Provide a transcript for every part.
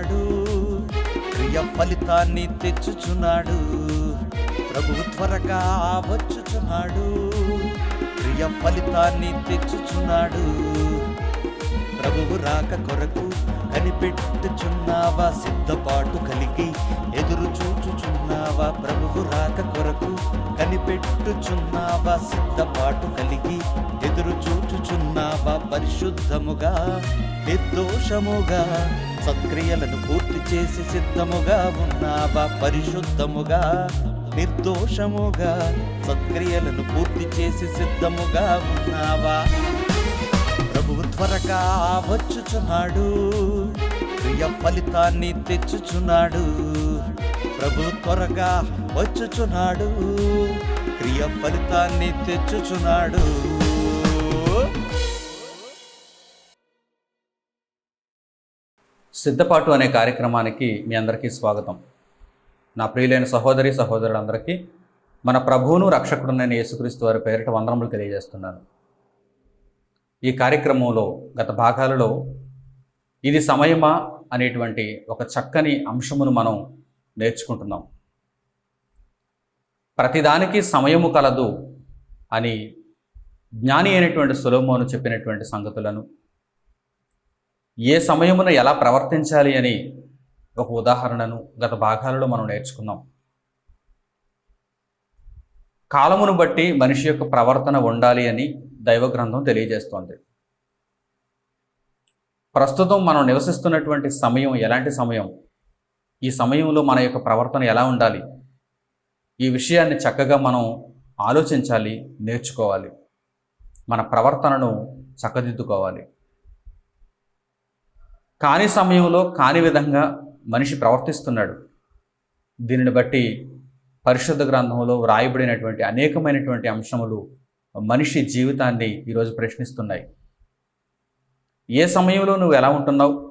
వచ్చుచున్నాడు క్రియ ఫలితాన్ని తెచ్చుచున్నాడు. ప్రభువు త్వరగా వచ్చుచున్నాడు. క్రియ ఫలితాన్ని తెచ్చుచున్నాడు. ప్రభువు రాక కొరకు కనిపెట్టుచున్నావా? సిద్ధపాటు కలిగి ఎదురు చూచుచున్నావా ప్రభువు రాక కొరకు కనిపెట్టుచున్నావా? సిద్ధపాటు కలిగి ఎదురు చూచుచున్నావా? పరిశుద్ధముగా నిర్దోషముగా సత్క్రియలను పూర్తి చేసి సిద్ధముగా ఉన్నావా? పరిశుద్ధముగా నిర్దోషముగా సత్క్రియలను పూర్తి చేసి సిద్ధముగా ఉన్నావా? ప్రభువు త్వరగా వచ్చుచున్నాడు. ప్రియ ఫలితాన్ని తెచ్చుచున్నాడు. ప్రభు త్వరగా వచ్చుచున్నాడు. క్రియ ఫలితాన్ని తెచ్చుచున్నాడు. సిద్ధపాటు అనే కార్యక్రమానికి మీ అందరికీ స్వాగతం. నా ప్రియులైన సహోదరి సహోదరులందరికీ మన ప్రభువును రక్షకుడునైన యేసుక్రీస్తు వారి పేరిట వందనములు తెలియజేస్తున్నాను. ఈ కార్యక్రమంలో గత భాగాలలో ఇది సమయమా అనేటువంటి ఒక చక్కని అంశమును మనం నేర్చుకుంటున్నాం. ప్రతిదానికి సమయము కలదు అని జ్ఞాని అయినటువంటి సులోమోను చెప్పినటువంటి సంగతులను ఏ సమయమున ఎలా ప్రవర్తించాలి అని ఒక ఉదాహరణను గత భాగాలలో మనం నేర్చుకున్నాం. కాలమును బట్టి మనిషి యొక్క ప్రవర్తన ఉండాలి అని దైవ గ్రంథం తెలియజేస్తోంది. ప్రస్తుతం మనం నివసిస్తున్నటువంటి సమయం ఎలాంటి సమయం? ఈ సమయంలో మన యొక్క ప్రవర్తన ఎలా ఉండాలి? ఈ విషయాన్ని చక్కగా మనం ఆలోచించాలి నేర్చుకోవాలి. మన ప్రవర్తనను చక్కదిద్దుకోవాలి. కాని సమయంలో కాని విధంగా మనిషి ప్రవర్తిస్తున్నాడు. దీనిని బట్టి పరిశుద్ధ గ్రంథంలో వ్రాయబడినటువంటి అనేకమైనటువంటి అంశములు మనిషి జీవితాన్ని ఈరోజు ప్రశ్నిస్తున్నాయి. ఏ సమయంలో నువ్వు ఎలా ఉంటున్నావు?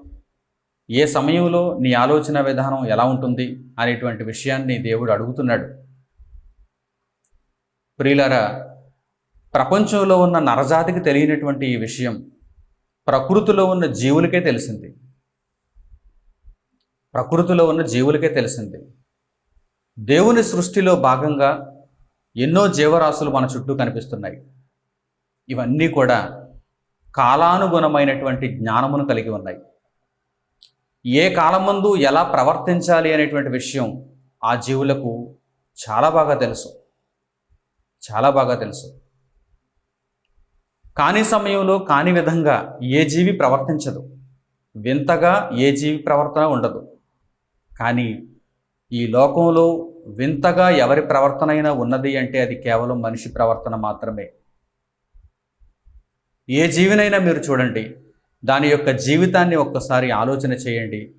ఏ సమయంలో నీ ఆలోచన విధానం ఎలా ఉంటుంది అనేటువంటి విషయాన్ని దేవుడు అడుగుతున్నాడు. ప్రియులారా ప్రపంచంలో ఉన్న నరజాతికి తెలియనటువంటి ఈ విషయం ప్రకృతిలో ఉన్న జీవులకే తెలిసింది. ప్రకృతిలో ఉన్న జీవులకే తెలిసింది. దేవుని సృష్టిలో భాగంగా ఎన్నో జీవరాశులు మన చుట్టూ కనిపిస్తున్నాయి. ఇవన్నీ కూడా కాలానుగుణమైనటువంటి జ్ఞానమును కలిగి ఉన్నాయి. ఏ కాలమందు ఎలా ప్రవర్తించాలి అనేటువంటి విషయం ఆ జీవులకు చాలా బాగా తెలుసు. చాలా బాగా తెలుసు. కాని సమయంలో కాని విధంగా ఏ జీవి ప్రవర్తించదు. వింతగా ఏ జీవి ప్రవర్తన ఉండదు. కానీ ఈ లోకంలో వింతగా ఎవరి ప్రవర్తన అయినా ఉన్నది అంటే అది కేవలం మనిషి ప్రవర్తన మాత్రమే. ఏ జీవినైనా మీరు చూడండి. దాని యొక్క జీవితాన్ని ఒక్కసారి ఆలోచన చేయండి.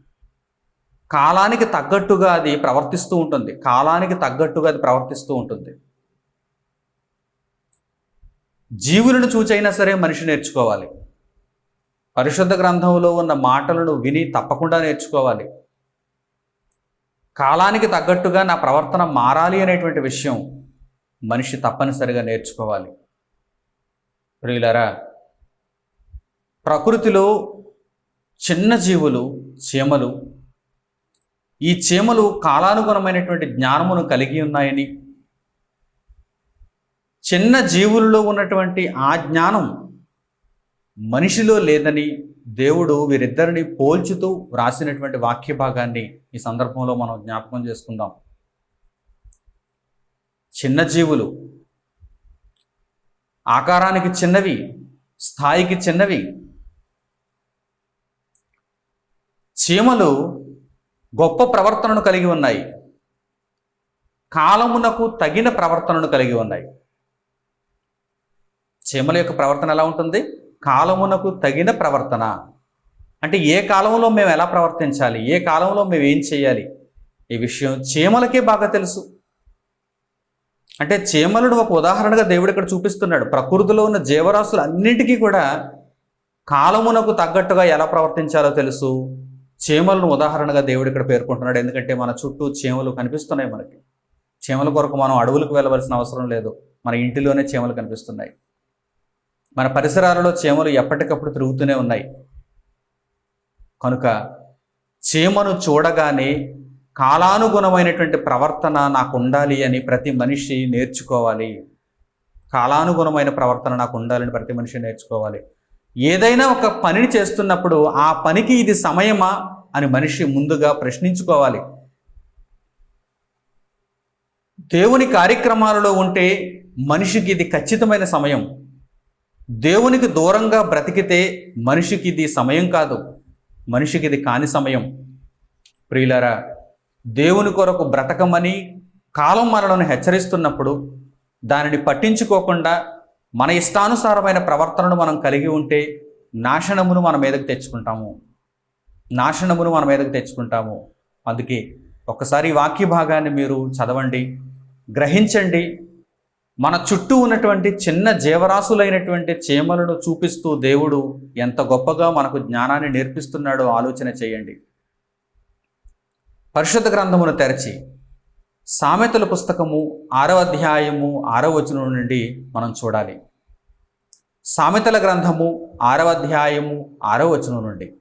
కాలానికి తగ్గట్టుగా అది ప్రవర్తిస్తూ ఉంటుంది. కాలానికి తగ్గట్టుగా అది ప్రవర్తిస్తూ ఉంటుంది. జీవులను చూచైనా సరే మనిషి నేర్చుకోవాలి. పరిశుద్ధ గ్రంథంలో ఉన్న మాటలను విని తప్పకుండా నేర్చుకోవాలి. కాలానికి తగ్గట్టుగా నా ప్రవర్తన మారాలి అనేటువంటి విషయం మనిషి తప్పనిసరిగా నేర్చుకోవాలి. ప్రియులరా ప్రకృతిలో చిన్న జీవులు చీమలు ఈ చీమలు కాలానుగుణమైనటువంటి జ్ఞానమును కలిగి ఉన్నాయని చిన్న జీవుల్లో ఉన్నటువంటి ఆ జ్ఞానం మనిషిలో లేదని దేవుడు వీరిద్దరిని పోల్చుతూ వ్రాసినటువంటి వాక్య భాగాన్ని ఈ సందర్భంలో మనం జ్ఞాపకం చేసుకుందాం. చిన్న జీవులు ఆకారానికి చిన్నవి స్థాయికి చిన్నవి చీమలు గొప్ప ప్రవర్తనను కలిగి ఉన్నాయి. కాలమునకు తగిన ప్రవర్తనను కలిగి ఉన్నాయి. చీమల యొక్క ప్రవర్తన ఎలా ఉంటుంది? కాలమునకు తగిన ప్రవర్తన. అంటే ఏ కాలంలో మేము ఎలా ప్రవర్తించాలి? ఏ కాలంలో మేము ఏం చేయాలి? ఈ విషయం చీమలకే బాగా తెలుసు. అంటే చీమలను ఒక ఉదాహరణగా దేవుడు ఇక్కడ చూపిస్తున్నాడు. ప్రకృతిలో ఉన్న జీవరాశులు అన్నింటికీ కూడా కాలమునకు తగ్గట్టుగా ఎలా ప్రవర్తించాలో తెలుసు. చీమలను ఉదాహరణగా దేవుడు ఇక్కడ పేర్కొంటున్నాడు. ఎందుకంటే మన చుట్టూ చీమలు కనిపిస్తున్నాయి మనకి. చీమల కొరకు మనం అడవులకు వెళ్ళవలసిన అవసరం లేదు. మన ఇంటిలోనే చీమలు కనిపిస్తున్నాయి. మన పరిసరాలలో చీమలు ఎప్పటికప్పుడు తిరుగుతూనే ఉన్నాయి. కనుక చీమను చూడగానే కాలానుగుణమైనటువంటి ప్రవర్తన నాకు ఉండాలి అని ప్రతి మనిషి నేర్చుకోవాలి. కాలానుగుణమైన ప్రవర్తన నాకు ఉండాలని ప్రతి మనిషి నేర్చుకోవాలి. ఏదైనా ఒక పనిని చేస్తున్నప్పుడు ఆ పనికి ఇది సమయమా అని మనిషి ముందుగా ప్రశ్నించుకోవాలి. దేవుని కార్యక్రమాలలో ఉంటే మనిషికి ఇది ఖచ్చితమైన సమయం. దేవునికి దూరంగా బ్రతికితే మనిషికి ఇది సమయం కాదు. మనిషికి ఇది కాని సమయం. ప్రియులరా దేవుని కొరకు బ్రతకమని కాలం మనలను హెచ్చరిస్తున్నప్పుడు దానిని పట్టించుకోకుండా మన ఇష్టానుసారమైన ప్రవర్తనను మనం కలిగి ఉంటే నాశనమును మన మీదకు తెచ్చుకుంటాము. నాశనమును మన మీదకు తెచ్చుకుంటాము. అందుకే ఒకసారి వాక్య భాగాన్ని మీరు చదవండి గ్రహించండి. మన చుట్టూ ఉన్నటువంటి చిన్న జీవరాశులైనటువంటి చీమలను చూపిస్తూ దేవుడు ఎంత గొప్పగా మనకు జ్ఞానాన్ని నేర్పిస్తున్నాడో ఆలోచన చేయండి. పరిశుద్ధ గ్రంథమును తెరచి సామెతల పుస్తకము ఆరవ అధ్యాయము ఆరవ వచనం నుండి మనం చూడాలి. సామెతల గ్రంథము ఆరవ అధ్యాయము ఆరవ వచనం నుండి.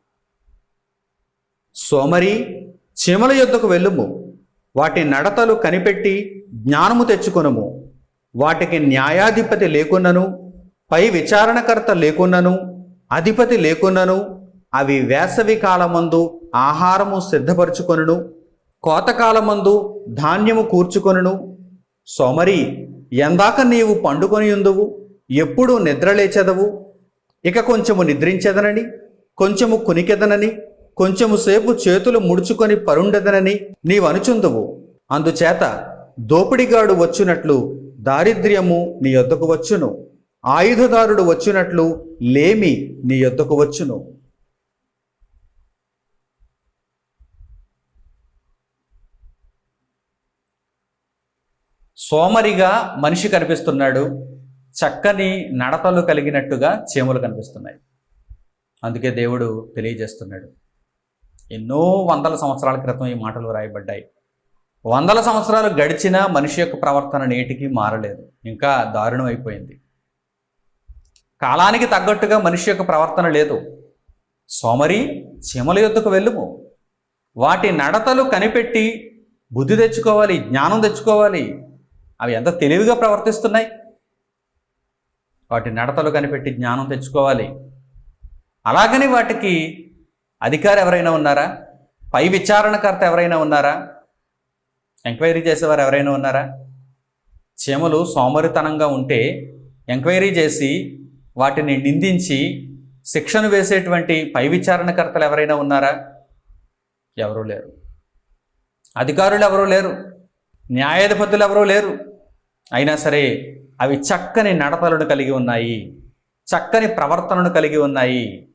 సోమరి చీమల యొద్దకు వెళ్ళుము. వాటి నడతలు కనిపెట్టి జ్ఞానము తెచ్చుకొనుము. వాటికి న్యాయాధిపతి లేకున్నను పై విచారణకర్త లేకున్నను అధిపతి లేకున్నను అవి వేసవి కాలమందు ఆహారము సిద్ధపరచుకొనును కోతకాలమందు ధాన్యము కూర్చుకొనును. సోమరి ఎందాక నీవు పండుకొని ఉందువు ఎప్పుడు నిద్రలేచెదవు? ఇక కొంచెము నిద్రించెదనని కొంచెము కునికెదనని కొంచెము సేపు చేతులు ముడుచుకొని పరుండెదనని నీవనుచుందువు అందుచేత దోపిడిగాడు వచ్చినట్లు దారిద్ర్యము నీ యొద్దకు వచ్చును. ఆయుధదారుడు వచ్చినట్లు లేమి నీ యొద్దకు వచ్చును. సోమరిగా మనిషి కనిపిస్తున్నాడు చక్కని నడతలు కలిగినట్టుగా చీమలు కనిపిస్తున్నాయి. అందుకే దేవుడు తెలియజేస్తున్నాడు. ఎన్నో వందల సంవత్సరాల క్రితం ఈ మాటలు రాయబడ్డాయి. వందల సంవత్సరాలు గడిచినా మనిషి యొక్క ప్రవర్తన నేటికి మారలేదు. ఇంకా దారుణం అయిపోయింది. కాలానికి తగ్గట్టుగా మనిషి యొక్క ప్రవర్తన లేదు. సోమరి చీమల యొద్దకు వెళ్ళుము. వాటి నడతలు కనిపెట్టి బుద్ధి తెచ్చుకోవాలి జ్ఞానం తెచ్చుకోవాలి అవి ఎంత తెలివిగా ప్రవర్తిస్తున్నాయి? వాటి నడతలు కనిపెట్టి జ్ఞానం తెచ్చుకోవాలి. అలాగని వాటికి అధికారి ఎవరైనా ఉన్నారా? పై విచారణకర్త ఎవరైనా ఉన్నారా? ఎంక్వైరీ చేసేవారు ఎవరైనా ఉన్నారా? చీమలు సోమరితనంగా ఉంటే ఎంక్వైరీ చేసి వాటిని నిందించి శిక్షను వేసేటువంటి పై విచారణకర్తలు ఎవరైనా ఉన్నారా? ఎవరూ లేరు. అధికారులు ఎవరూ లేరు. న్యాయాధిపతులు ఎవరూ లేరు. అయినా సరే అవి చక్కని నడతలను కలిగి ఉన్నాయి చక్కని ప్రవర్తనను కలిగి ఉన్నాయి.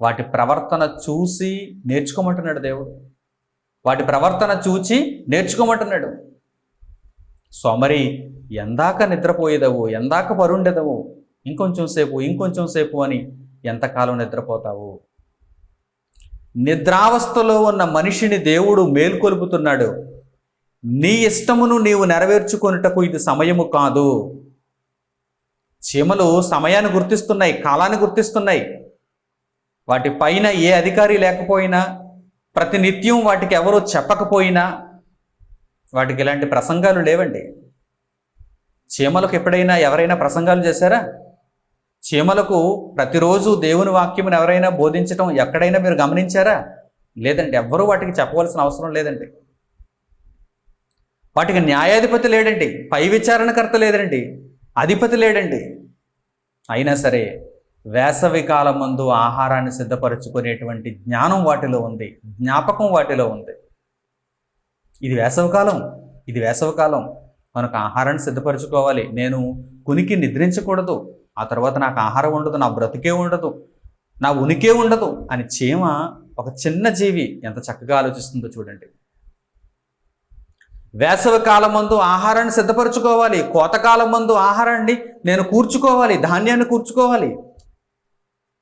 వాటి ప్రవర్తన చూసి నేర్చుకోమంటున్నాడు దేవుడు. వాటి ప్రవర్తన చూచి నేర్చుకోమంటున్నాడు. సోమరి ఎందాక నిద్రపోయేదవు ఎందాక పరుండేదవు ఇంకొంచెం సేపు ఇంకొంచెం సేపు అని ఎంతకాలం నిద్రపోతావు? నిద్రావస్థలో ఉన్న మనిషిని దేవుడు మేల్కొల్పుతున్నాడు. నీ ఇష్టమును నీవు నెరవేర్చుకొనుటకు ఇది సమయము కాదు. చీమలు సమయాన్ని గుర్తిస్తున్నాయి కాలాన్ని గుర్తిస్తున్నాయి. వాటి పైన ఏ అధికారి లేకపోయినా ప్రతినిత్యం వాటికి ఎవరో చెప్పకపోయినా వాటికి ఇలాంటి ప్రసంగాలు లేవండి. చీమలకు ఎప్పుడైనా ఎవరైనా ప్రసంగాలు చేశారా? చీమలకు ప్రతిరోజు దేవుని వాక్యమును ఎవరైనా బోధించటం ఎక్కడైనా మీరు గమనించారా? లేదండి ఎవ్వరూ వాటికి చెప్పవలసిన అవసరం లేదండి. వాటికి న్యాయాధిపతి లేడండి. పై విచారణకర్త లేదండి అధిపతి లేడండి. అయినా సరే వేసవి కాలం మందు ఆహారాన్ని సిద్ధపరచుకునేటువంటి జ్ఞానం వాటిలో ఉంది. జ్ఞాపకం వాటిలో ఉంది. ఇది వేసవికాలం ఇది వేసవికాలం మనకు ఆహారాన్ని సిద్ధపరచుకోవాలి. నేను కునికి నిద్రించకూడదు. ఆ తర్వాత నాకు ఆహారం ఉండదు. నా బ్రతికే ఉండదు. నా ఉనికే ఉండదు. అని చీమ ఒక చిన్న జీవి ఎంత చక్కగా ఆలోచిస్తుందో చూడండి. వేసవి కాలం మందు ఆహారాన్ని సిద్ధపరచుకోవాలి కోతకాలం మందు ఆహారాన్ని నేను కూర్చుకోవాలి ధాన్యాన్ని కూర్చుకోవాలి.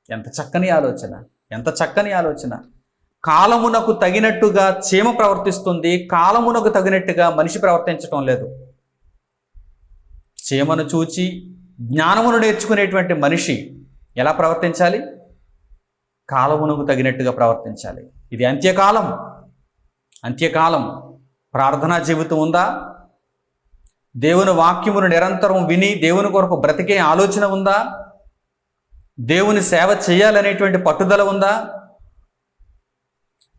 ఎంత చక్కని ఆలోచన ఎంత చక్కని ఆలోచన. కాలమునకు తగినట్టుగా చీమ ప్రవర్తిస్తుంది కాలమునకు తగినట్టుగా మనిషి ప్రవర్తించటం లేదు. చీమను చూచి జ్ఞానమును నేర్చుకునేటువంటి మనిషి ఎలా ప్రవర్తించాలి? కాలమునకు తగినట్టుగా ప్రవర్తించాలి. ఇది అంత్యకాలం అంత్యకాలం. ప్రార్థనా జీవితం ఉందా? దేవుని వాక్యమును నిరంతరం విని దేవుని కొరకు బ్రతికే ఆలోచన ఉందా? దేవుని సేవ చేయాలనేటువంటి పట్టుదల ఉందా?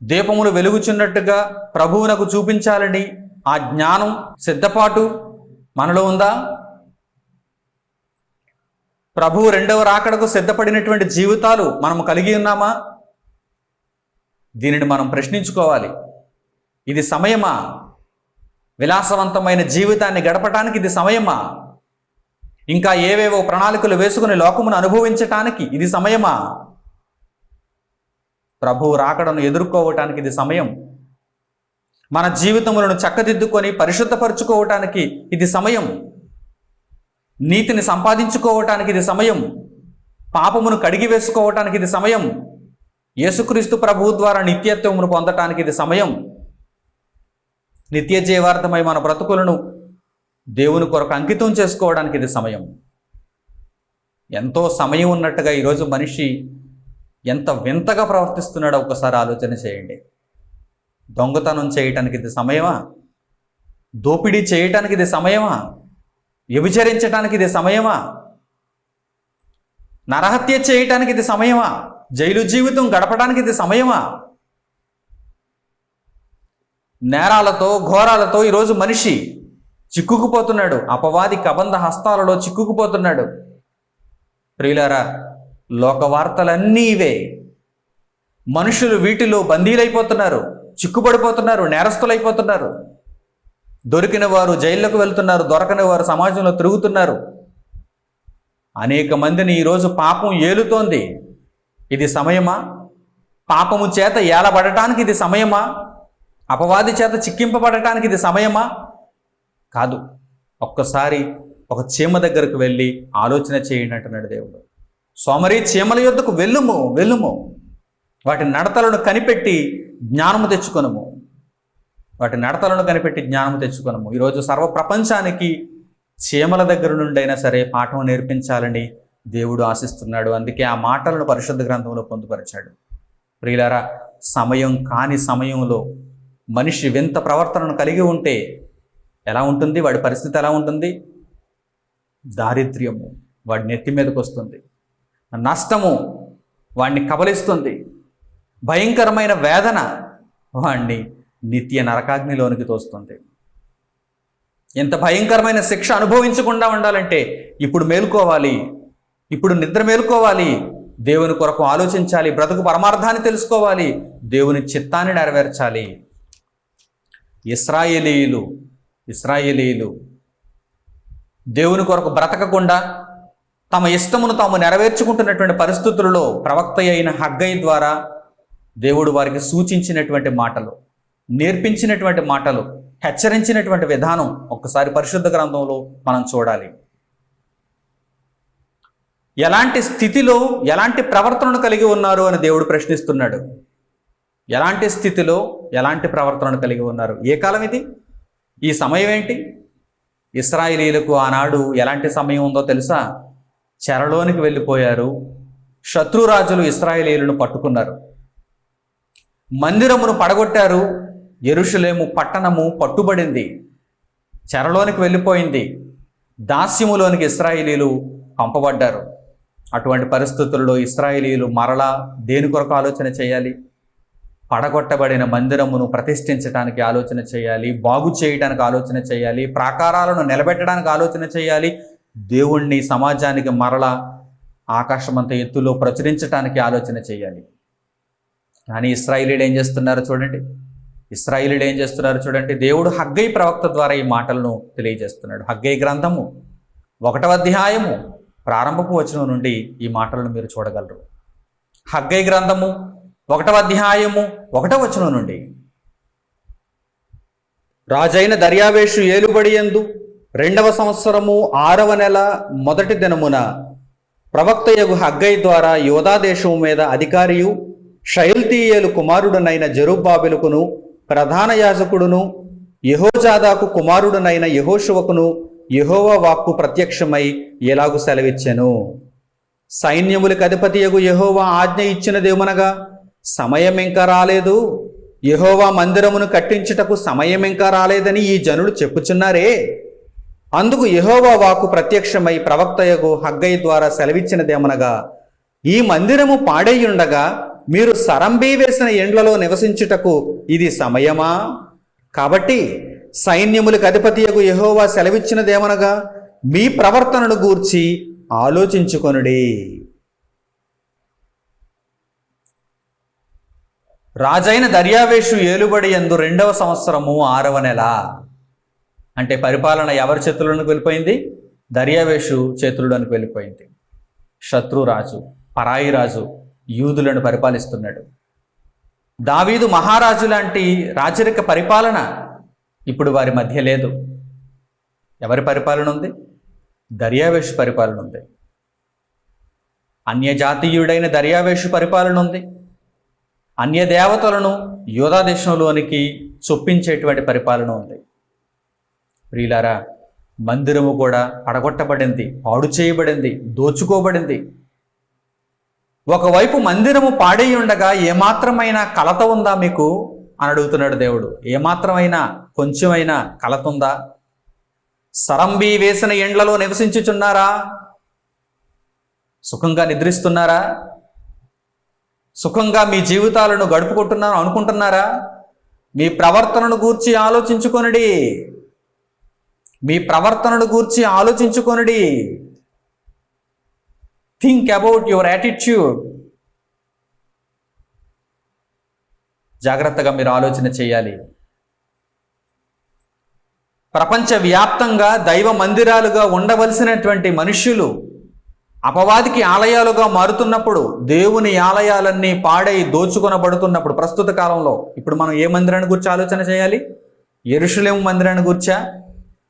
దీపములు వెలుగుచున్నట్టుగా ప్రభువునకు చూపించాలని ఆ జ్ఞానం సిద్ధపాటు మనలో ఉందా? ప్రభువు రెండవ రాకడకు సిద్ధపడినటువంటి జీవితాలు మనం కలిగి ఉన్నామా? దీనిని మనం ప్రశ్నించుకోవాలి. ఇది సమయమా? విలాసవంతమైన జీవితాన్ని గడపటానికి ఇది సమయమా? ఇంకా ఏవేవో ప్రణాళికలు వేసుకుని లోకమును అనుభవించటానికి ఇది సమయమా? ప్రభువు రాకడను ఎదుర్కోవటానికి ఇది సమయం. మన జీవితములను చక్కదిద్దుకొని పరిశుద్ధపరచుకోవటానికి ఇది సమయం. నీతిని సంపాదించుకోవటానికి ఇది సమయం. పాపమును కడిగి వేసుకోవటానికి ఇది సమయం. యేసుక్రీస్తు ప్రభువు ద్వారా నిత్యత్వమును పొందటానికి ఇది సమయం. నిత్య జీవార్థమై మన బ్రతుకులను దేవుని కొరకు అంకితం చేసుకోవడానికి ఇది సమయం. ఎంతో సమయం ఉన్నట్టుగా ఈరోజు మనిషి ఎంత వింతగా ప్రవర్తిస్తున్నాడో ఒకసారి ఆలోచన చేయండి. దొంగతనం చేయటానికి ఇది సమయమా? దోపిడీ చేయటానికి ఇది సమయమా? వ్యభిచరించటానికి ఇది సమయమా? నరహత్య చేయటానికి ఇది సమయమా? జైలు జీవితం గడపడానికి ఇది సమయమా? నేరాలతో ఘోరాలతో ఈరోజు మనిషి చిక్కుకుపోతున్నాడు. అపవాది కబంధ హస్తాలలో చిక్కుకుపోతున్నాడు. ప్రియులారా లోక వార్తలన్నీ ఇవే. మనుషులు వీటిలో బందీలైపోతున్నారు చిక్కుపడిపోతున్నారు నేరస్తులైపోతున్నారు. దొరికిన వారు జైళ్ళకు వెళ్తున్నారు దొరకని వారు సమాజంలో తిరుగుతున్నారు. అనేక మందిని ఈరోజు పాపం ఏలుతోంది. ఇది సమయమా? పాపము చేత ఏలబడటానికి ఇది సమయమా? అపవాది చేత చిక్కింపబడటానికి ఇది సమయమా? కాదు. ఒక్కసారి ఒక చీమ దగ్గరకు వెళ్ళి ఆలోచన చేయండి అంటున్నాడు దేవుడు. సోమరి చీమల యొద్దకు వెళ్ళుము వెళ్ళుము. వాటి నడతలను కనిపెట్టి జ్ఞానము తెచ్చుకొనము. వాటి నడతలను కనిపెట్టి జ్ఞానము తెచ్చుకొనము. ఈరోజు సర్వ ప్రపంచానికి చీమల దగ్గర నుండైనా సరే పాఠం నేర్పించాలని దేవుడు ఆశిస్తున్నాడు. అందుకే ఆ మాటలను పరిశుద్ధ గ్రంథంలో పొందుపరిచాడు. ప్రియులారా సమయం కాని సమయంలో మనిషి వింత ప్రవర్తనను కలిగి ఉంటే ఎలా ఉంటుంది? వాడి పరిస్థితి ఎలా ఉంటుంది? దారిద్ర్యము వాడి నెత్తి మీదకు వస్తుంది. నష్టము వాడిని కబలిస్తుంది. భయంకరమైన వేదన వాణ్ణి నిత్య నరకాగ్నిలోనికి తోస్తుంది. ఎంత భయంకరమైన శిక్ష అనుభవించకుండా ఉండాలంటే ఇప్పుడు మేలుకోవాలి ఇప్పుడు నిద్ర మేలుకోవాలి దేవుని కొరకు ఆలోచించాలి బ్రతుకు పరమార్థాన్ని తెలుసుకోవాలి దేవుని చిత్తాన్ని నెరవేర్చాలి. ఇస్రాయేలీలు ఇస్రాయేలీలు దేవుని కొరకు బ్రతకకుండా తమ ఇష్టమును తాము నెరవేర్చుకుంటున్నటువంటి పరిస్థితులలో ప్రవక్త అయిన హగ్గై ద్వారా దేవుడు వారికి సూచించినటువంటి మాటలు నేర్పించినటువంటి మాటలు హెచ్చరించినటువంటి విధానం ఒక్కసారి పరిశుద్ధ గ్రంథంలో మనం చూడాలి. ఎలాంటి స్థితిలో ఎలాంటి ప్రవర్తనను కలిగి ఉన్నారు అని దేవుడు ప్రశ్నిస్తున్నాడు. ఎలాంటి స్థితిలో ఎలాంటి ప్రవర్తనను కలిగి ఉన్నారు? ఏ కాలం ఇది? ఈ సమయం ఏంటి? ఇస్రాయిలీలకు ఆనాడు ఎలాంటి సమయం ఉందో తెలుసా? చెరలోనికి వెళ్ళిపోయారు. శత్రురాజులు ఇస్రాయేలీలను పట్టుకున్నారు. మందిరమును పడగొట్టారు. ఎరుషులేము పట్టణము పట్టుబడింది. చెరలోనికి వెళ్ళిపోయింది. దాస్యములోనికి ఇస్రాయేలీలు పంపబడ్డారు. అటువంటి పరిస్థితుల్లో ఇస్రాయేలీలు మరలా దేని కొరకు ఆలోచన చేయాలి? పడగొట్టబడిన మందిరమును ప్రతిష్ఠించడానికి ఆలోచన చేయాలి బాగు చేయడానికి ఆలోచన చేయాలి ప్రాకారాలను నిలబెట్టడానికి ఆలోచన చేయాలి దేవుణ్ణి సమాజానికి మరలా ఆకాశమంత ఎత్తులో ప్రచురించడానికి ఆలోచన చేయాలి. కానీ ఇస్రాయిలీడు ఏం చేస్తున్నారో చూడండి. ఇస్రాయిలీడు ఏం చేస్తున్నారు చూడండి. దేవుడు హగ్గై ప్రవక్త ద్వారా ఈ మాటలను తెలియజేస్తున్నాడు. హగ్గై గ్రంథము ఒకటవ అధ్యాయము ప్రారంభపు వచనం నుండి ఈ మాటలను మీరు చూడగలరు. హగ్గై గ్రంథము ఒకటవ అధ్యాయము ఒకటవ వచనం నుండి. రాజైన దర్యావేషు ఏలుబడి ఎందు రెండవ సంవత్సరము ఆరవ నెల మొదటి దినమున ప్రవక్త యగు హగ్గై ద్వారా యోధాదేశము మీద అధికారియు షయల్తీయేలు కుమారుడునైన జరుబాబిలుకును ప్రధాన యాజకుడును యహోజాదాకు కుమారుడునైన యహోశువకును యహోవా వాక్కు ప్రత్యక్షమై ఎలాగు సెలవిచ్చెను. సైన్యములకు అధిపతియగు యహోవా ఆజ్ఞ ఇచ్చినదేమనగా సమయం ఇంకా రాలేదు. యహోవా మందిరమును కట్టించుటకు సమయం ఇంకా రాలేదని ఈ జనులు చెప్పుచున్నారే. అందుకు యహోవా వాకు ప్రత్యక్షమై ప్రవక్తయగు హగ్గయ్య ద్వారా సెలవిచ్చినదేమనగా ఈ మందిరము పాడేయుండగా మీరు సరంబీ వేసిన ఎండ్లలో నివసించుటకు ఇది సమయమా? కాబట్టి సైన్యములకు అధిపతియగు యహోవా సెలవిచ్చినదేమనగా మీ ప్రవర్తనను గూర్చి ఆలోచించుకొనుడి. రాజైన దర్యావేషు ఏలుబడి ఎందు రెండవ సంవత్సరము ఆరవ నెల. అంటే పరిపాలన ఎవరి చేతుల్లోనికి వెళ్ళిపోయింది? దర్యావేషు చేతుల్లోనికి వెళ్ళిపోయింది. శత్రురాజు పరాయి రాజు యూదులను పరిపాలిస్తున్నాడు. దావీదు మహారాజు లాంటి రాజరిక పరిపాలన ఇప్పుడు వారి మధ్య లేదు. ఎవరి పరిపాలన ఉంది? దర్యావేషు పరిపాలన ఉంది. అన్యజాతీయుడైన దర్యావేషు పరిపాలన ఉంది. అన్య దేవతలను యోధా దేశంలోనికి చొప్పించేటువంటి పరిపాలన ఉంది. ప్రియులారా మందిరము కూడా పడగొట్టబడింది పాడు చేయబడింది దోచుకోబడింది. ఒకవైపు మందిరము పాడై ఉండగా ఏమాత్రమైన కలత ఉందా మీకు? అని అడుగుతున్నాడు దేవుడు. ఏమాత్రమైనా కొంచెమైనా కలత ఉందా? సరంబి వేసిన ఎండ్లలో నివసించుచున్నారా? సుఖంగా నిద్రిస్తున్నారా? సుఖంగా మీ జీవితాలను గడుపుకుంటున్నాను అనుకుంటున్నారా? మీ ప్రవర్తనను గూర్చి ఆలోచించుకొనడి. మీ ప్రవర్తనను గూర్చి ఆలోచించుకొనడి. థింక్ అబౌట్ యువర్ యాటిట్యూడ్ జాగ్రత్తగా మీరు ఆలోచన చేయాలి. ప్రపంచవ్యాప్తంగా దైవ మందిరాలుగా ఉండవలసినటువంటి మనుష్యులు అపవాదికి ఆలయాలుగా మారుతున్నప్పుడు దేవుని ఆలయాలన్నీ పాడై దోచుకొనబడుతున్నప్పుడు ప్రస్తుత కాలంలో ఇప్పుడు మనం ఏ మందిరాన్ని గురించి ఆలోచన చేయాలి? ఎరుషులేం మందిరాన్ని గుర్చా?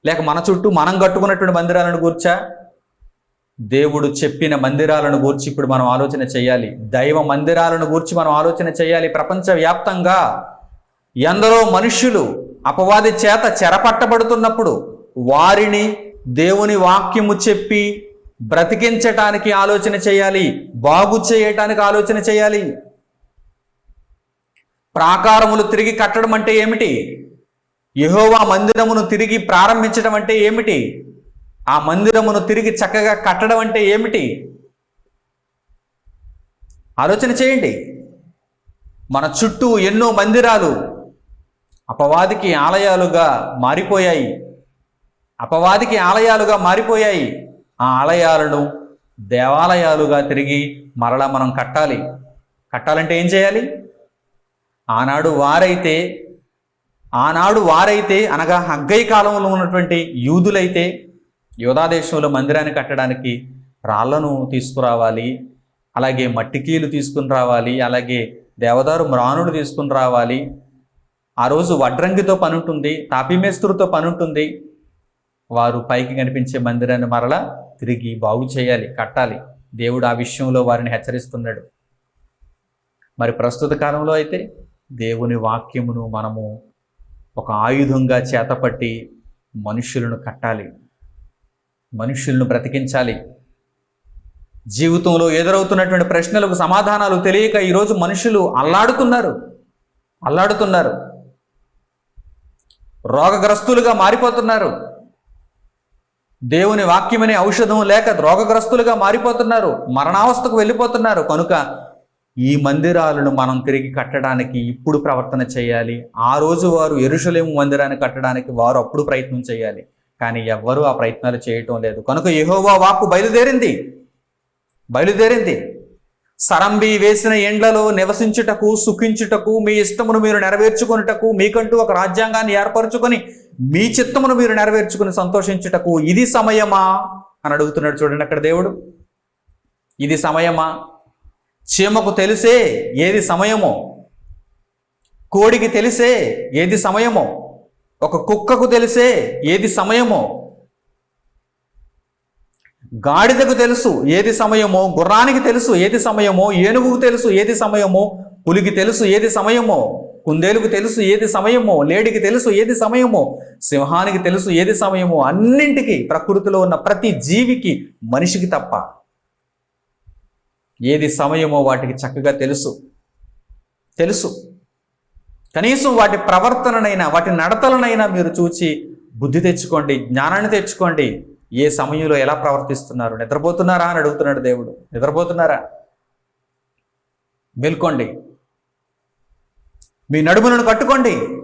లేక మన చుట్టూ మనం కట్టుకున్నటువంటి మందిరాలను గూర్చా? దేవుడు చెప్పిన మందిరాలను గూర్చి ఇప్పుడు మనం ఆలోచన చేయాలి. దైవ మందిరాలను గూర్చి మనం ఆలోచన చేయాలి. ప్రపంచవ్యాప్తంగా ఎందరో మనుష్యులు అపవాది చేత చెరపట్టబడుతున్నప్పుడు వారిని దేవుని వాక్యము చెప్పి బ్రతికించటానికి ఆలోచన చేయాలి బాగు చేయటానికి ఆలోచన చేయాలి. ప్రాకారములు తిరిగి కట్టడం అంటే ఏమిటి? యహోవా మందిరమును తిరిగి ప్రారంభించడం అంటే ఏమిటి? ఆ మందిరమును తిరిగి చక్కగా కట్టడం అంటే ఏమిటి? ఆలోచన చేయండి. మన చుట్టూ ఎన్నో మందిరాలు అపవాదికి ఆలయాలుగా మారిపోయాయి. అపవాదికి ఆలయాలుగా మారిపోయాయి. ఆ ఆలయాలను దేవాలయాలుగా తిరిగి మరలా మనం కట్టాలి. కట్టాలంటే ఏం చేయాలి? ఆనాడు వారైతే ఆనాడు వారైతే అనగా హగ్గై కాలంలో ఉన్నటువంటి యూదులైతే యోధాదేశంలో మందిరాన్ని కట్టడానికి రాళ్ళను తీసుకురావాలి అలాగే మట్టికీలు తీసుకుని రావాలి అలాగే దేవదారు మ్రానులు తీసుకుని రావాలి. ఆ రోజు వడ్రంగితో పని ఉంటుంది తాపిమేస్తుడితో పని ఉంటుంది. వారు పైకి కనిపించే మందిరాన్ని మరలా తిరిగి బాగు చేయాలి కట్టాలి. దేవుడు ఆ విషయంలో వారిని హెచ్చరిస్తున్నాడు. మరి ప్రస్తుత కాలంలో అయితే దేవుని వాక్యమును మనము ఒక ఆయుధంగా చేతపట్టి మనుషులను కట్టాలి మనుషులను బ్రతికించాలి. జీవితంలో ఎదురవుతున్నటువంటి ప్రశ్నలకు సమాధానాలు తెలియక ఈరోజు మనుషులు అల్లాడుతున్నారు అల్లాడుతున్నారు. రోగగ్రస్తులుగా మారిపోతున్నారు. దేవుని వాక్యమనే ఔషధం లేక రోగగ్రస్తులుగా మారిపోతున్నారు. మరణావస్థకు వెళ్ళిపోతున్నారు. కనుక ఈ మందిరాలను మనం తిరిగి కట్టడానికి ఇప్పుడు ప్రవర్తన చేయాలి. ఆ రోజు వారు ఎరుషలేము మందిరాన్ని కట్టడానికి వారు అప్పుడు ప్రయత్నం చేయాలి. కానీ ఎవ్వరూ ఆ ప్రయత్నాలు చేయటం లేదు. కనుక యెహోవా వాక్కు బయలుదేరింది. బయలుదేరింది. సరంబి వేసిన ఎండ్లలో నివసించుటకు సుఖించుటకు మీ ఇష్టమును మీరు నెరవేర్చుకొనుటకు మీకంటూ ఒక రాజ్యాంగాన్ని ఏర్పరచుకొని మీ చిత్తమును మీరు నెరవేర్చుకుని సంతోషించుటకు ఇది సమయమా? అని అడుగుతున్నాడు చూడండి అక్కడ దేవుడు. ఇది సమయమా? చీమకు తెలిసే ఏది సమయమో? కోడికి తెలిసే ఏది సమయమో? ఒక కుక్కకు తెలిసే ఏది సమయమో? గాడిదకు తెలుసు ఏది సమయమో గుర్రానికి తెలుసు ఏది సమయమో ఏనుగుకు తెలుసు ఏది సమయమో పులికి తెలుసు ఏది సమయమో కుందేలుకు తెలుసు ఏది సమయమో లేడికి తెలుసు ఏది సమయమో సింహానికి తెలుసు ఏది సమయమో అన్నింటికి ప్రకృతిలో ఉన్న ప్రతి జీవికి మనిషికి తప్ప ఏది సమయమో వాటికి చక్కగా తెలుసు. తెలుసు. కనీసం వాటి ప్రవర్తననైనా వాటి నడతలనైనా మీరు చూచి బుద్ధి తెచ్చుకోండి జ్ఞానాన్ని తెచ్చుకోండి. ఏ సమయంలో ఎలా ప్రవర్తిస్తున్నారు? నిద్రపోతున్నారా అని అడుగుతున్నాడు దేవుడు. నిద్రపోతున్నారా? మేల్కోండి. మీ నడుములను కట్టుకోండి.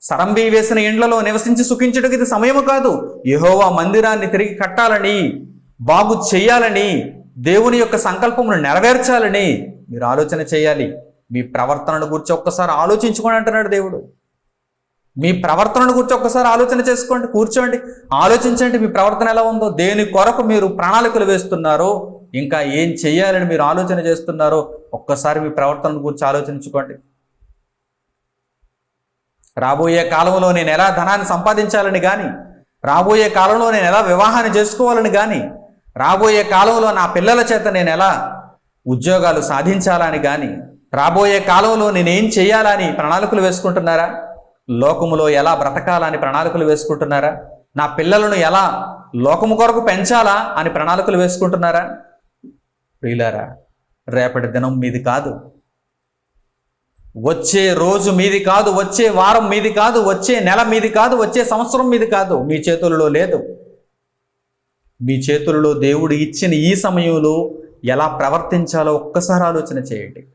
సరంబి వేసిన ఇండ్లలో నివసించి సుఖించుటకు ఇది సమయము కాదు. యహోవా మందిరాన్ని తిరిగి కట్టాలని బాగు చేయాలని దేవుని యొక్క సంకల్పమును నెరవేర్చాలని మీరు ఆలోచన చేయాలి. మీ ప్రవర్తనను గురించి ఒక్కసారి ఆలోచించుకోండి అంటున్నాడు దేవుడు. మీ ప్రవర్తనను గురించి ఒక్కసారి ఆలోచన చేసుకోండి కూర్చోండి ఆలోచించండి మీ ప్రవర్తన ఎలా ఉందో దేని కొరకు మీరు ప్రణాళికలు వేస్తున్నారో ఇంకా ఏం చేయాలని మీరు ఆలోచన చేస్తున్నారో ఒక్కసారి మీ ప్రవర్తన గురించి ఆలోచించుకోండి. రాబోయే కాలంలో నేను ఎలా ధనాన్ని సంపాదించాలని కానీ రాబోయే కాలంలో నేను ఎలా వివాహాన్ని చేసుకోవాలని కానీ రాబోయే కాలంలో నా పిల్లల చేత నేను ఎలా ఉద్యోగాలు సాధించాలని కానీ రాబోయే కాలంలో నేనేం చేయాలని ప్రణాళికలు వేసుకుంటున్నారా? లోకములో ఎలా బ్రతకాలని ప్రణాళికలు వేసుకుంటున్నారా? నా పిల్లలను ఎలా లోకము కొరకు పెంచాలా అని ప్రణాళికలు వేసుకుంటున్నారా? ప్రియులారా రేపటి దినం మీది కాదు. వచ్చే రోజు మీది కాదు వచ్చే వారం మీది కాదు వచ్చే నెల మీది కాదు వచ్చే సంవత్సరం మీది కాదు. మీ చేతులలో లేదు. మీ చేతులలో దేవుడు ఇచ్చిన ఈ సమయంలో ఎలా ప్రవర్తించాలో ఒక్కసారి ఆలోచన చేయండి.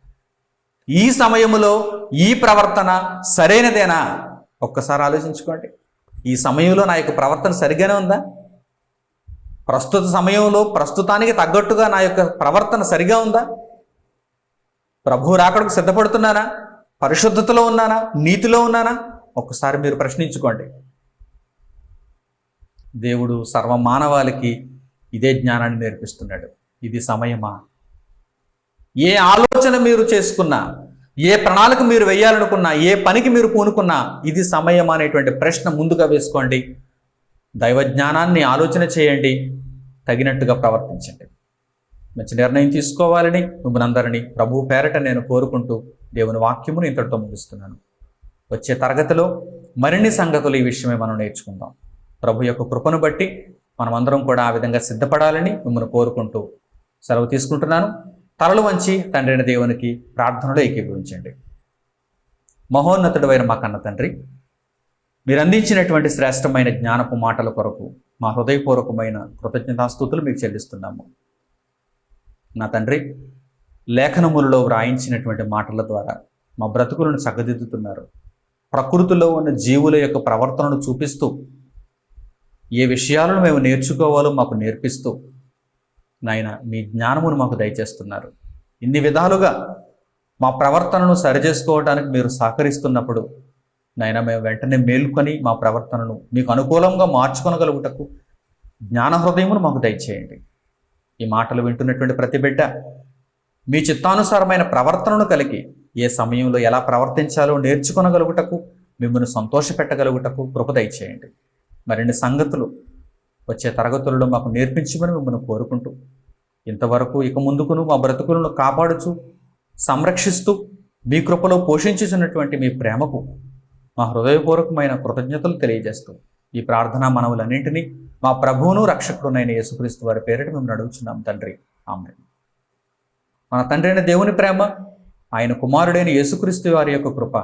ఈ సమయంలో ఈ ప్రవర్తన సరైనదేనా? ఒక్కసారి ఆలోచించుకోండి. ఈ సమయంలో నా యొక్క ప్రవర్తన సరిగానే ఉందా? ప్రస్తుత సమయంలో ప్రస్తుతానికి తగ్గట్టుగా నా యొక్క ప్రవర్తన సరిగా ఉందా? ప్రభు రాకడకు సిద్ధపడుతున్నానా? పరిశుద్ధతలో ఉన్నానా? నీతిలో ఉన్నానా? ఒక్కసారి మీరు ప్రశ్నించుకోండి. దేవుడు సర్వ మానవాళికి ఇదే జ్ఞానాన్ని నేర్పిస్తున్నాడు. ఇది సమయమా? ఏ ఆలోచన మీరు చేసుకున్నా ఏ ప్రణాళిక మీరు వేయాలనుకున్నా ఏ పనికి మీరు పూనుకున్నా ఇది సమయం అనేటువంటి ప్రశ్న ముందుగా వేసుకోండి. దైవ జ్ఞానాన్ని ఆలోచన చేయండి. తగినట్టుగా ప్రవర్తించండి. మంచి నిర్ణయం తీసుకోవాలని మిమ్మల్ని అందరినీ ప్రభు పేరట నేను కోరుకుంటూ దేవుని వాక్యమును ఇంతటితో ముగిస్తున్నాను. వచ్చే తరగతిలో మరిన్ని సంగతులు ఈ విషయమే మనం నేర్చుకుందాం. ప్రభు యొక్క కృపను బట్టి మనమందరం కూడా ఆ విధంగా సిద్ధపడాలని మిమ్మల్ని కోరుకుంటూ సెలవు తీసుకుంటున్నాను. తలలు వంచి తండ్రిని దేవునికి ప్రార్థనలో ఏకీభవించండి. మహోన్నతుడైన మా కన్న తండ్రి మీరు అందించినటువంటి శ్రేష్టమైన జ్ఞానపు మాటల కొరకు మా హృదయపూర్వకమైన కృతజ్ఞతాస్థుతులు మీకు చెల్లిస్తున్నాము. నా తండ్రి లేఖనములలో వ్రాయించినటువంటి మాటల ద్వారా మా బ్రతుకులను చక్కదిద్దుతున్నారు ప్రకృతిలో ఉన్న జీవుల యొక్క ప్రవర్తనను చూపిస్తూ ఏ విషయాలను మేము నేర్చుకోవాలో మాకు నేర్పిస్తూ నాయన మీ జ్ఞానమును మాకు దయచేస్తున్నారు. ఇన్ని విధాలుగా మా ప్రవర్తనను సరిచేసుకోవడానికి మీరు సహకరిస్తున్నప్పుడు నాయన మేము వెంటనే మేల్కొని మా ప్రవర్తనను మీకు అనుకూలంగా మార్చుకొనగలుగుటకు జ్ఞాన హృదయమును మాకు దయచేయండి. ఈ మాటలు వింటున్నటువంటి ప్రతి బిడ్డ మీ చిత్తానుసారమైన ప్రవర్తనను కలిగి ఏ సమయంలో ఎలా ప్రవర్తించాలో నేర్చుకొనగలుగుటకు మిమ్మల్ని సంతోషపెట్టగలుగుటకు కృప దయచేయండి. మరిన్ని సంగతులు వచ్చే తరగతులలో మాకు నేర్పించమని మిమ్మల్ని కోరుకుంటూ ఇంతవరకు ఇక ముందుకును మా బ్రతుకులను కాపాడుచు సంరక్షిస్తూ మీ కృపలో పోషించుచున్నటువంటి మీ ప్రేమకు మా హృదయపూర్వకమైన కృతజ్ఞతలు తెలియజేస్తూ ఈ ప్రార్థనా మనవులన్నింటినీ మా ప్రభువును రక్షకుడునైన యేసుక్రీస్తు వారి పేరిట మేము నడుగుచున్నాం తండ్రి. ఆమె మన తండ్రి అయిన దేవుని ప్రేమ ఆయన కుమారుడైన యేసుక్రీస్తు వారి యొక్క కృప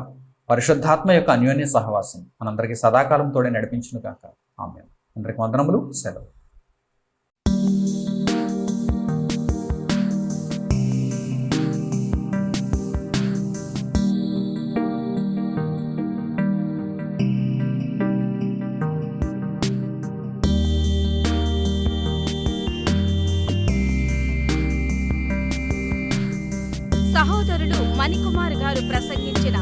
పరిశుద్ధాత్మ యొక్క అన్యోన్య సహవాసం మనందరికీ సదాకాలం తోడే నడిపించును కాక ఆమె అందరికి వందనములు సెలవు. సహోదరులు మణికుమార్ గారు ప్రసంగించిన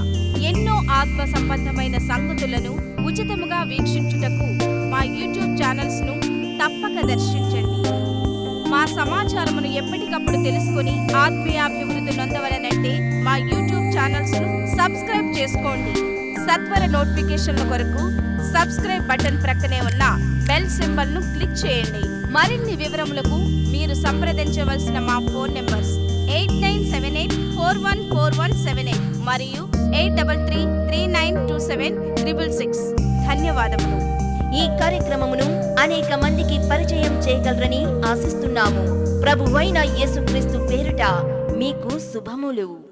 ఎన్నో ఆత్మ సంబంధమైన సంగతులను ఉచితముగా వీక్షించుటకు మా యూట్యూబ్ ఛానల్స్ను తప్పక దర్శించండి. మా సమాచారమును ఎప్పటికప్పుడు తెలుసుకుని ఆత్మీయాభివృద్ధి నొందవలనంటే మా యూట్యూబ్ ఛానల్స్ను సబ్స్క్రైబ్ చేసుకోండి. సత్వర నోటిఫికేషన్ల కొరకు సబ్స్క్రైబ్ బటన్ ప్రక్కనే ఉన్న బెల్ సింబల్ను క్లిక్ చేయండి. మరిన్ని వివరములకు మీరు సంప్రదించవలసిన మా phone numbers eight nine seven eight four one four one seven eight మరియు eight double three three nine two seven triple six. ధన్యవాదములు. ఈ కార్యక్రమమును అనేక మందికి పరిచయం చేయగలరని ఆశిస్తున్నాము. ప్రభువైన యేసుక్రీస్తు పేరుట మీకు శుభములు.